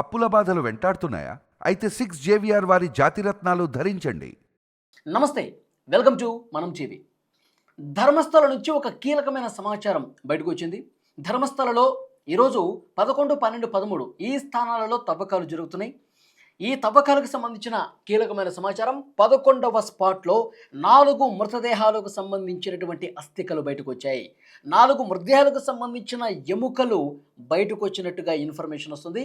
అప్పుల బాధలు వెంటాడుతున్నాయా? అయితే సిక్స్ జేవిఆర్ వారి జాతిరత్నాలు ధరించండి. నమస్తే welcome to Manam TV. Dharmasthala నుంచి ఒక కీలకమైన సమాచారం బయటకు వచ్చింది. ధర్మస్థలలో ఈరోజు పదకొండు పన్నెండు పదమూడు ఈ స్థానాలలో తవ్వకాలు జరుగుతున్నాయి. ఈ తవ్వకాలకు సంబంధించిన కీలకమైన సమాచారం పదకొండవ స్పాట్లో నాలుగు మృతదేహాలకు సంబంధించినటువంటి అస్థికలు బయటకు వచ్చాయి. నాలుగు మృతదేహాలకు సంబంధించిన ఎముకలు బయటకు వచ్చినట్టుగా ఇన్ఫర్మేషన్ వస్తుంది.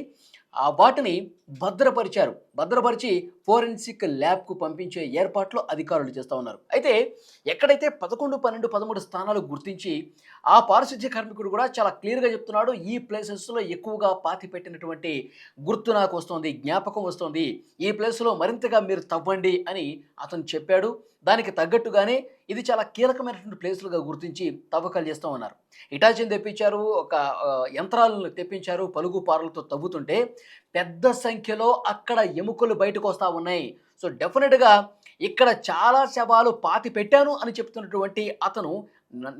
ఆ వాటిని భద్రపరిచారు. భద్రపరిచి ఫోరెన్సిక్ ల్యాబ్కు పంపించే ఏర్పాట్లు అధికారులు చేస్తూ ఉన్నారు. అయితే ఎక్కడైతే పదకొండు పన్నెండు పదమూడు స్థానాలు గుర్తించి ఆ పారిశుద్ధ్య కార్మికుడు కూడా చాలా క్లియర్గా చెప్తున్నాడు. ఈ ప్లేసెస్లో ఎక్కువగా పాతి పెట్టినటువంటి గుర్తు నాకు వస్తుంది జ్ఞాపకం వస్తుంది. ఈ ప్లేస్లో మరింతగా మీరు తవ్వండి అని అతను చెప్పాడు. దానికి తగ్గట్టుగానే ఇది చాలా కీలకమైనటువంటి ప్లేసులుగా గుర్తించి తవ్వకాలు చేస్తూ ఉన్నారు. ఇటాచిని తెప్పించారు ఒక యంత్రాలను తెప్పించారు పలుగు పారలతో తవ్వుతుంటే పెద్ద సంఖ్యలో అక్కడ ఎముకలు బయటకు వస్తూ ఉన్నాయి. సో డెఫినెట్గా ఇక్కడ చాలా శవాలు పాతి పెట్టాను అని చెప్తున్నటువంటి అతను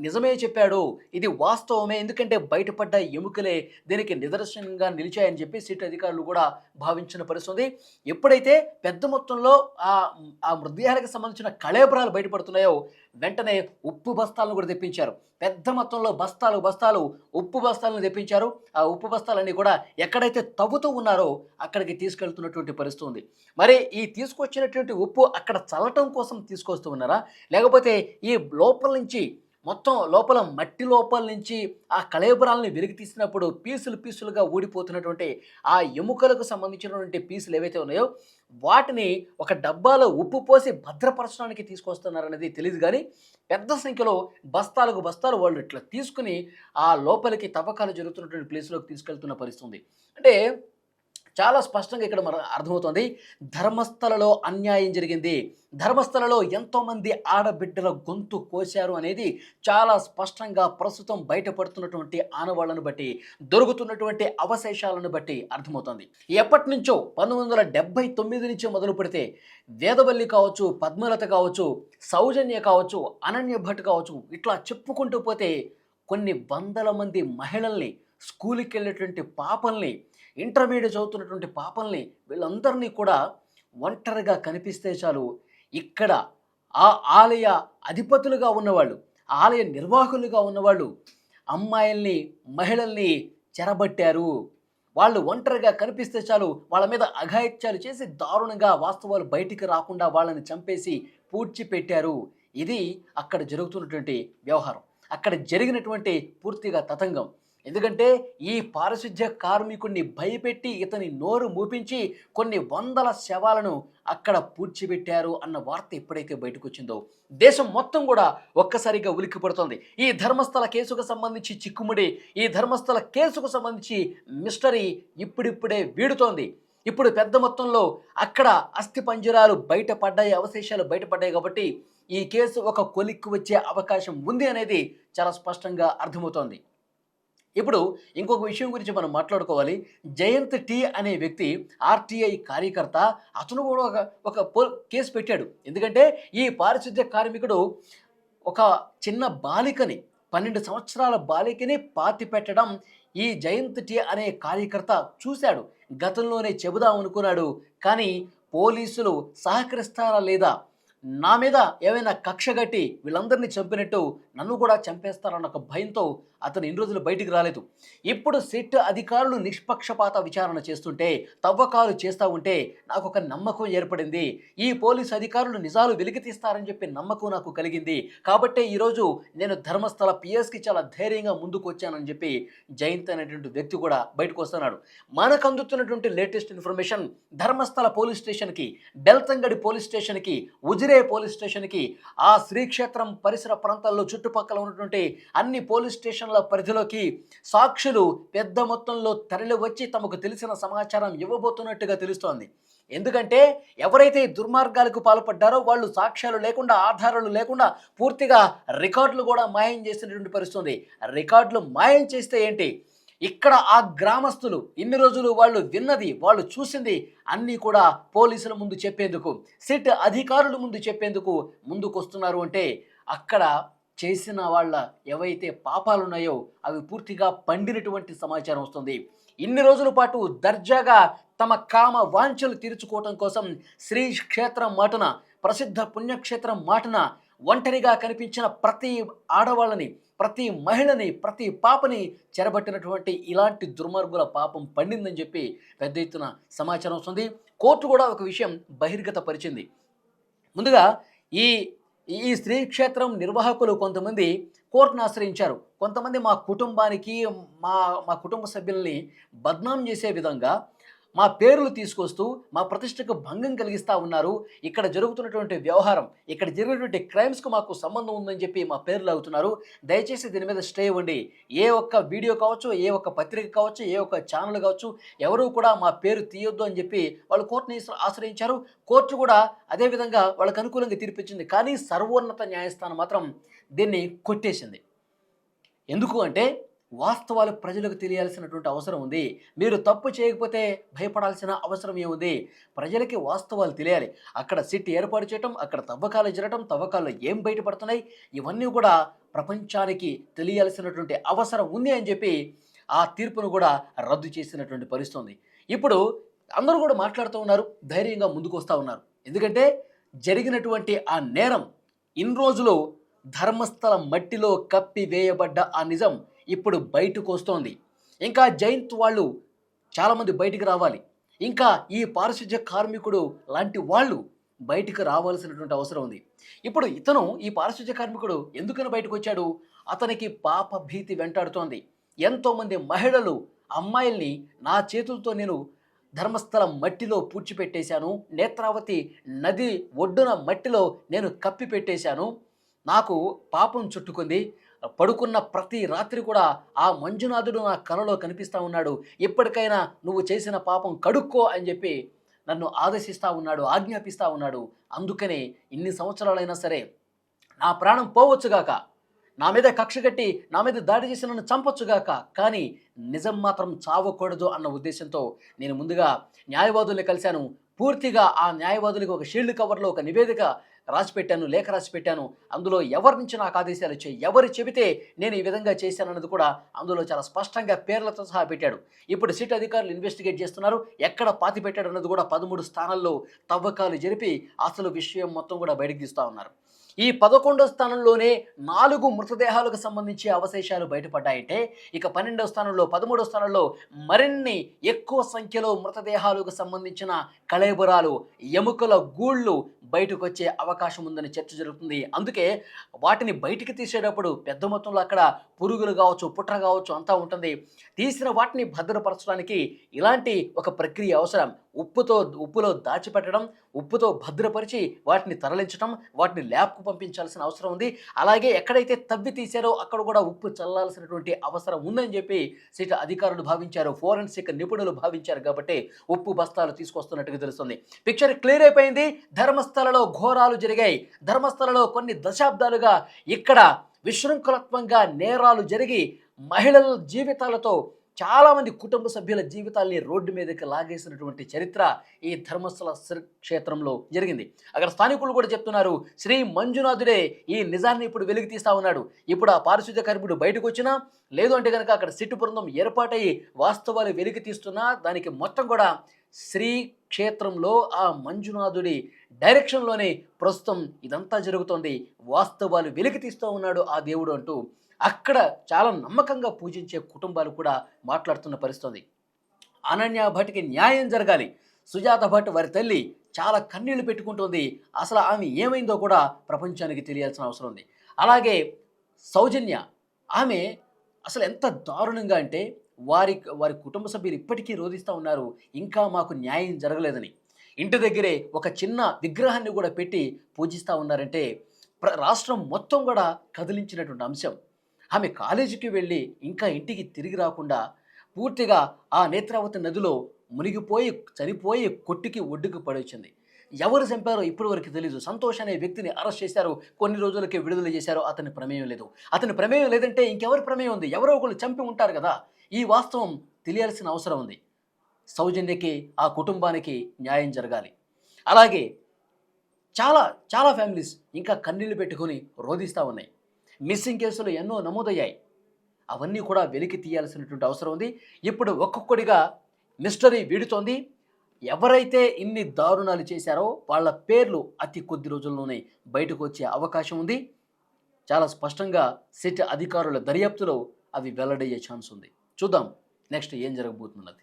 నిజమే చెప్పాడు. ఇది వాస్తవమే. ఎందుకంటే బయటపడ్డ ఎముకలే దీనికి నిదర్శనంగా నిలిచాయని చెప్పి సిట్ అధికారులు కూడా భావించిన పరిస్థితి. ఎప్పుడైతే పెద్ద మొత్తంలో ఆ ఆ మృతదేహాలకు సంబంధించిన కళేబరాలు బయటపడుతున్నాయో వెంటనే ఉప్పు బస్తాలను కూడా తెప్పించారు. పెద్ద మొత్తంలో బస్తాలు బస్తాలు ఉప్పు బస్తాలను తెప్పించారు. ఆ ఉప్పు బస్తాలన్నీ కూడా ఎక్కడైతే తవ్వుతూ ఉన్నారో అక్కడికి తీసుకెళ్తున్నటువంటి పరిస్థితి ఉంది. మరి ఈ తీసుకొచ్చినటువంటి ఉప్పు అక్కడ చల్లటం కోసం తీసుకొస్తూ ఉన్నారా? లేకపోతే ఈ లోపల నుంచి మొత్తం లోపల మట్టి లోపల నుంచి ఆ కళేబరాలని వెలికి తీసినప్పుడు పీసులు పీసులుగా ఊడిపోతున్నటువంటి ఆ ఎముకలకు సంబంధించినటువంటి పీసులు ఏవైతే ఉన్నాయో వాటిని ఒక డబ్బాలో ఉప్పు పోసి భద్రపరచడానికి తీసుకొస్తున్నారనేది తెలియదు కానీ పెద్ద సంఖ్యలో బస్తాలకు బస్తాలు వాళ్ళు ఇట్లా తీసుకుని ఆ లోపలికి తవ్వకాలు జరుగుతున్నటువంటి ప్లేస్లోకి తీసుకెళ్తున్న పరిస్థితి ఉంది. అంటే చాలా స్పష్టంగా ఇక్కడ మన అర్థమవుతుంది. ధర్మస్థలలో అన్యాయం జరిగింది. ధర్మస్థలలో ఎంతోమంది ఆడబిడ్డల గొంతు కోశారు అనేది చాలా స్పష్టంగా ప్రస్తుతం బయటపడుతున్నటువంటి ఆనవాళ్ళను బట్టి దొరుకుతున్నటువంటి అవశేషాలను బట్టి అర్థమవుతుంది. ఎప్పటి నుంచో పంతొమ్మిది వందల డెబ్బై తొమ్మిది నుంచి మొదలు పెడితే వేదవల్లి కావచ్చు పద్మలత కావచ్చు సౌజన్య కావచ్చు అనన్య భట్ కావచ్చు ఇట్లా చెప్పుకుంటూ పోతే కొన్ని వందల మంది మహిళల్ని స్కూల్కి వెళ్ళేటువంటి పాపల్ని ఇంటర్మీడియట్ చదువుతున్నటువంటి పాపల్ని వీళ్ళందరినీ కూడా ఒంటరిగా కనిపిస్తే చాలు. ఇక్కడ ఆ ఆలయ అధిపతులుగా ఉన్నవాళ్ళు ఆలయ నిర్వాహకులుగా ఉన్నవాళ్ళు అమ్మాయిల్ని మహిళల్ని చెరబట్టారు. వాళ్ళు ఒంటరిగా కనిపిస్తే చాలు. వాళ్ళ మీద అఘాయిత్యాలు చేసి దారుణంగా వాస్తవాలు బయటికి రాకుండా వాళ్ళని చంపేసి పూడ్చిపెట్టారు. ఇది అక్కడ జరుగుతున్నటువంటి వ్యవహారం. అక్కడ జరిగినటువంటి పూర్తిగా తతంగం. ఎందుకంటే ఈ పారిశుధ్య కార్మికుడిని భయపెట్టి ఇతని నోరు మూపించి కొన్ని వందల శవాలను అక్కడ పూడ్చిపెట్టారు అన్న వార్త ఎప్పుడైతే బయటకు వచ్చిందో దేశం మొత్తం కూడా ఒక్కసారిగా ఉలిక్కిపడుతోంది. ఈ ధర్మస్థల కేసుకు సంబంధించి చిక్కుముడి ఈ ధర్మస్థల కేసుకు సంబంధించి మిస్టరీ ఇప్పుడిప్పుడే వీడుతోంది. ఇప్పుడు పెద్ద మొత్తంలో అక్కడ అస్థి పంజరాలు బయటపడ్డాయి అవశేషాలు బయటపడ్డాయి కాబట్టి ఈ కేసు ఒక కొలిక్కి వచ్చే అవకాశం ఉంది అనేది చాలా స్పష్టంగా అర్థమవుతోంది. ఇప్పుడు ఇంకొక విషయం గురించి మనం మాట్లాడుకోవాలి. జయంత్ టీ అనే వ్యక్తి ఆర్టీఐ కార్యకర్త అతను కూడా ఒక ఒక పో కేసు పెట్టాడు. ఎందుకంటే ఈ పారిశుద్ధ్య కార్మికుడు ఒక చిన్న బాలికని పన్నెండు సంవత్సరాల బాలికని పాతి పెట్టడం ఈ జయంత్ టీ అనే కార్యకర్త చూశాడు. గతంలోనే చెబుదాం అనుకున్నాడు. కానీ పోలీసులు సహకరిస్తారా లేదా? నా మీద ఏమైనా కక్ష గట్టి వీళ్ళందరినీ చంపినట్టు నన్ను కూడా చంపేస్తారన్న ఒక భయంతో అతను ఇన్ని రోజులు బయటికి రాలేదు. ఇప్పుడు సిట్ అధికారులు నిష్పక్షపాత విచారణ చేస్తుంటే తవ్వకాలు చేస్తూ ఉంటే నాకు ఒక నమ్మకం ఏర్పడింది. ఈ పోలీసు అధికారులు నిజాలు వెలికితీస్తారని చెప్పి నమ్మకం నాకు కలిగింది. కాబట్టే ఈరోజు నేను ధర్మస్థల పిఎస్కి చాలా ధైర్యంగా ముందుకు వచ్చానని చెప్పి జయంత్ అనేటువంటి వ్యక్తి కూడా బయటకు వస్తున్నాడు. మనకు అందుతున్నటువంటి లేటెస్ట్ ఇన్ఫర్మేషన్ ధర్మస్థల పోలీస్ స్టేషన్కి బెల్తంగడి పోలీస్ స్టేషన్కి ఉజిరే పోలీస్ స్టేషన్కి ఆ శ్రీక్షేత్రం పరిసర ప్రాంతాల్లో చుట్టుపక్కల ఉన్నటువంటి అన్ని పోలీస్ స్టేషన్ల పరిధిలోకి సాక్షులు పెద్ద మొత్తంలో తరలి వచ్చి తమకు తెలిసిన సమాచారం ఇవ్వబోతున్నట్టుగా తెలుస్తోంది. ఎందుకంటే ఎవరైతే దుర్మార్గాలకు పాల్పడ్డారో వాళ్ళు సాక్ష్యాలు లేకుండా ఆధారాలు లేకుండా పూర్తిగా రికార్డులు కూడా మాయం చేసినటువంటి పరిస్థితుంది. రికార్డులు మాయం చేస్తే ఏంటి? ఇక్కడ ఆ గ్రామస్తులు ఇన్ని రోజులు వాళ్ళు విన్నది వాళ్ళు చూసింది అన్నీ కూడా పోలీసుల ముందు చెప్పేందుకు సిట్ అధికారుల ముందు చెప్పేందుకు ముందుకు వస్తున్నారు అంటే అక్కడ చేసిన వాళ్ళ ఏవైతే పాపాలు ఉన్నాయో అవి పూర్తిగా పండినటువంటి సమాచారం వస్తుంది. ఇన్ని రోజుల పాటు దర్జాగా తమ కామ వాంఛలు తీర్చుకోవటం కోసం శ్రీ క్షేత్రం మాటన ప్రసిద్ధ పుణ్యక్షేత్రం మాటన ఒంటరిగా కనిపించిన ప్రతి ఆడవాళ్ళని ప్రతి మహిళని ప్రతి పాపని చెరబట్టినటువంటి ఇలాంటి దుర్మార్గుల పాపం పండిందని చెప్పి పెద్ద ఎత్తున సమాచారం వస్తుంది. కోర్టు కూడా ఒక విషయం బహిర్గత పరిచింది ముందుగా ఈ ఈ స్త్రీ క్షేత్రం నిర్వాహకులు కొంతమంది కోర్టును ఆశ్రయించారు. కొంతమంది మా కుటుంబానికి మా మా కుటుంబ సభ్యుల్ని బద్నాం చేసే విధంగా మా పేర్లు తీసుకొస్తూ మా ప్రతిష్టకు భంగం కలిగిస్తూ ఉన్నారు. ఇక్కడ జరుగుతున్నటువంటి వ్యవహారం ఇక్కడ జరిగినటువంటి క్రైమ్స్కు మాకు సంబంధం ఉందని చెప్పి మా పేర్లు అవుతున్నారు దయచేసి దీని మీద స్టే ఇవ్వండి ఏ ఒక్క వీడియో కావచ్చు ఏ ఒక్క పత్రిక కావచ్చు ఏ ఒక్క ఛానల్ కావచ్చు ఎవరూ కూడా మా పేరు తీయొద్దు అని చెప్పి వాళ్ళు కోర్టుని ఆశ్రయించారు. కోర్టు కూడా అదేవిధంగా వాళ్ళకు అనుకూలంగా తీర్పిచ్చింది. కానీ సర్వోన్నత న్యాయస్థానం మాత్రం దీన్ని కొట్టేసింది. ఎందుకు అంటే వాస్తవాలు ప్రజలకు తెలియాల్సినటువంటి అవసరం ఉంది. మీరు తప్పు చేయకపోతే భయపడాల్సిన అవసరం ఏముంది? ప్రజలకి వాస్తవాలు తెలియాలి. అక్కడ సిట్ ఏర్పాటు చేయటం అక్కడ తవ్వకాలు జరగటం తవ్వకాల్లో ఏం బయటపడుతున్నాయి? ఇవన్నీ కూడా ప్రపంచానికి తెలియాల్సినటువంటి అవసరం ఉంది అని చెప్పి ఆ తీర్పును కూడా రద్దు చేసినటువంటి పరిస్థితుంది. ఇప్పుడు అందరూ కూడా మాట్లాడుతూ ఉన్నారు ధైర్యంగా ముందుకు వస్తూ ఉన్నారు. ఎందుకంటే జరిగినటువంటి ఆ నేరం ఇన్ని రోజులు ధర్మస్థల మట్టిలో కప్పి వేయబడ్డ ఆ నిజం ఇప్పుడు బయటకు వస్తోంది. ఇంకా జయంత్ వాళ్ళు చాలామంది బయటికి రావాలి. ఇంకా ఈ పారిశుధ్య కార్మికుడు లాంటి వాళ్ళు బయటికి రావాల్సినటువంటి అవసరం ఉంది. ఇప్పుడు ఇతను ఈ పారిశుధ్య కార్మికుడు ఎందుకని బయటకు వచ్చాడు? అతనికి పాప భీతి వెంటాడుతోంది. ఎంతోమంది మహిళలు అమ్మాయిల్ని నా చేతులతో నేను ధర్మస్థలం మట్టిలో పూడ్చిపెట్టేశాను. నేత్రావతి నది ఒడ్డున మట్టిలో నేను కప్పి పెట్టేశాను నాకు పాపం చుట్టుకుంది. పడుకున్న ప్రతి రాత్రి కూడా ఆ మంజునాథుడు నా కలలో కనిపిస్తూ ఉన్నాడు. ఎప్పటికైనా నువ్వు చేసిన పాపం కడుక్కో అని చెప్పి నన్ను ఆదేశిస్తూ ఉన్నాడు ఆజ్ఞాపిస్తూ ఉన్నాడు. అందుకనే ఇన్ని సంవత్సరాలైనా సరే నా ప్రాణం పోవచ్చుగాక నా మీద కక్ష కట్టి నా మీద దాడి చేసి నన్ను చంపొచ్చుగాక కానీ నిజం మాత్రం చావకూడదు అన్న ఉద్దేశంతో నేను ముందుగా న్యాయవాదుల్ని కలిశాను. పూర్తిగా ఆ న్యాయవాదులకు ఒక షీల్డ్ కవర్లో ఒక నివేదిక రాసిపెట్టాను లేఖ రాసి పెట్టాను అందులో ఎవరి నుంచి నాకు ఆదేశాలు వచ్చాయి ఎవరు చెబితే నేను ఈ విధంగా చేశానన్నది కూడా అందులో చాలా స్పష్టంగా పేర్లతో సహా పెట్టాడు. ఇప్పుడు సిట్ అధికారులు ఇన్వెస్టిగేట్ చేస్తున్నారు. ఎక్కడ పాతి పెట్టాడు అన్నది కూడా పదమూడు స్థానాల్లో తవ్వకాలు జరిపి అసలు విషయం మొత్తం కూడా బయటకు తీస్తూ ఉన్నారు. ఈ పదకొండో స్థానంలోనే నాలుగు మృతదేహాలకు సంబంధించి అవశేషాలు బయటపడ్డాయంటే ఇక పన్నెండో స్థానంలో పదమూడో స్థానంలో మరిన్ని ఎక్కువ సంఖ్యలో మృతదేహాలకు సంబంధించిన కళేబురాలు ఎముకల గూళ్ళు బయటకు వచ్చే అవకాశం ఉందని చర్చ జరుగుతుంది. అందుకే వాటిని బయటికి తీసేటప్పుడు పెద్ద మొత్తంలో అక్కడ పురుగులు కావచ్చు పుట్ర కావచ్చు అంతా ఉంటుంది. తీసిన వాటిని భద్రపరచడానికి ఇలాంటి ఒక ప్రక్రియ అవసరం. ఉప్పుతో ఉప్పులో దాచిపెట్టడం ఉప్పుతో భద్రపరిచి వాటిని తరలించడం వాటిని ల్యాబ్కు పంపించాల్సిన అవసరం ఉంది. అలాగే ఎక్కడైతే తవ్వి తీశారో అక్కడ కూడా ఉప్పు చల్లాల్సినటువంటి అవసరం ఉందని చెప్పి సిట్ అధికారులు భావించారు. ఫోరెన్సిక్ నిపుణులు భావించారు కాబట్టి ఉప్పు బస్తాలు తీసుకొస్తున్నట్టుగా తెలుస్తుంది. పిక్చర్ క్లియర్ అయిపోయింది. ధర్మస్థలలో ఘోరాలు జరిగాయి. ధర్మస్థలలో కొన్ని దశాబ్దాలుగా ఇక్కడ విశృంఖలత్వంగా నేరాలు జరిగి మహిళల జీవితాలతో చాలామంది కుటుంబ సభ్యుల జీవితాల్ని రోడ్డు మీదకి లాగేసినటువంటి చరిత్ర ఈ ధర్మస్థల క్షేత్రంలో జరిగింది. అక్కడ స్థానికులు కూడా చెప్తున్నారు శ్రీ మంజునాథుడే ఈ నిజాన్ని ఇప్పుడు వెలికి తీస్తా ఉన్నాడు. ఇప్పుడు ఆ పారిశుద్ధ్య కార్మికుడు బయటకు వచ్చినా లేదు అంటే కనుక అక్కడ సిట్టు బృందం ఏర్పాటయ్యి వాస్తవాలు వెలికి తీస్తున్నా దానికి మొత్తం కూడా శ్రీ క్షేత్రంలో ఆ మంజునాథుడి డైరెక్షన్లోనే ప్రస్తుతం ఇదంతా జరుగుతోంది. వాస్తవాలు వెలికి తీస్తూ ఉన్నాడు ఆ దేవుడు అంటూ అక్కడ చాలా నమ్మకంగా పూజించే కుటుంబాలు కూడా మాట్లాడుతున్న పరిస్థితుంది. అనన్య భట్కి న్యాయం జరగాలి. సుజాత భట్ వారి తల్లి చాలా కన్నీళ్ళు పెట్టుకుంటుంది. అసలు ఆమె ఏమైందో కూడా ప్రపంచానికి తెలియాల్సిన అవసరం ఉంది. అలాగే సౌజన్య ఆమె అసలు ఎంత దారుణంగా అంటే వారి వారి కుటుంబ సభ్యులు ఇప్పటికీ రోధిస్తూ ఉన్నారు. ఇంకా మాకు న్యాయం జరగలేదని. ఇంటి దగ్గరే ఒక చిన్న విగ్రహాన్ని కూడా పెట్టి పూజిస్తూ ఉన్నారంటే ప్ర- రాష్ట్రం మొత్తం కూడా కదిలించినటువంటి అంశం. ఆమె కాలేజీకి వెళ్ళి ఇంకా ఇంటికి తిరిగి రాకుండా పూర్తిగా ఆ నేత్రావతి నదిలో మునిగిపోయి చనిపోయి కొట్టికి ఒడ్డుకు పడొచ్చింది. ఎవరు చంపారో ఇప్పటి వరకు తెలియదు సంతోష్ అనే వ్యక్తిని అరెస్ట్ చేశారు. కొన్ని రోజులకే విడుదల చేశారు. అతని ప్రమేయం లేదు. అతని ప్రమేయం లేదంటే ఇంకెవరి ప్రమేయం ఉంది? ఎవరో ఒకరు చంపి ఉంటారు కదా! ఈ వాస్తవం తెలియాల్సిన అవసరం ఉంది. సౌజన్యకి ఆ కుటుంబానికి న్యాయం జరగాలి. అలాగే చాలా చాలా ఫ్యామిలీస్ ఇంకా కన్నీళ్ళు పెట్టుకొని రోధిస్తూ ఉన్నాయి. మిస్సింగ్ కేసులు ఎన్నో నమోదయ్యాయి. అవన్నీ కూడా వెలికి తీయాల్సినటువంటి అవసరం ఉంది. ఇప్పుడు ఒక్కొక్కడిగా మిస్టరీ వీడుతోంది. ఎవరైతే ఇన్ని దారుణాలు చేశారో వాళ్ళ పేర్లు అతి కొద్ది రోజుల్లోనే బయటకు వచ్చే అవకాశం ఉంది. చాలా స్పష్టంగా సిట్ అధికారుల దర్యాప్తులో అవి వెల్లడయ్యే ఛాన్స్ ఉంది. చూద్దాం. నెక్స్ట్ ఏం జరగబోతున్నది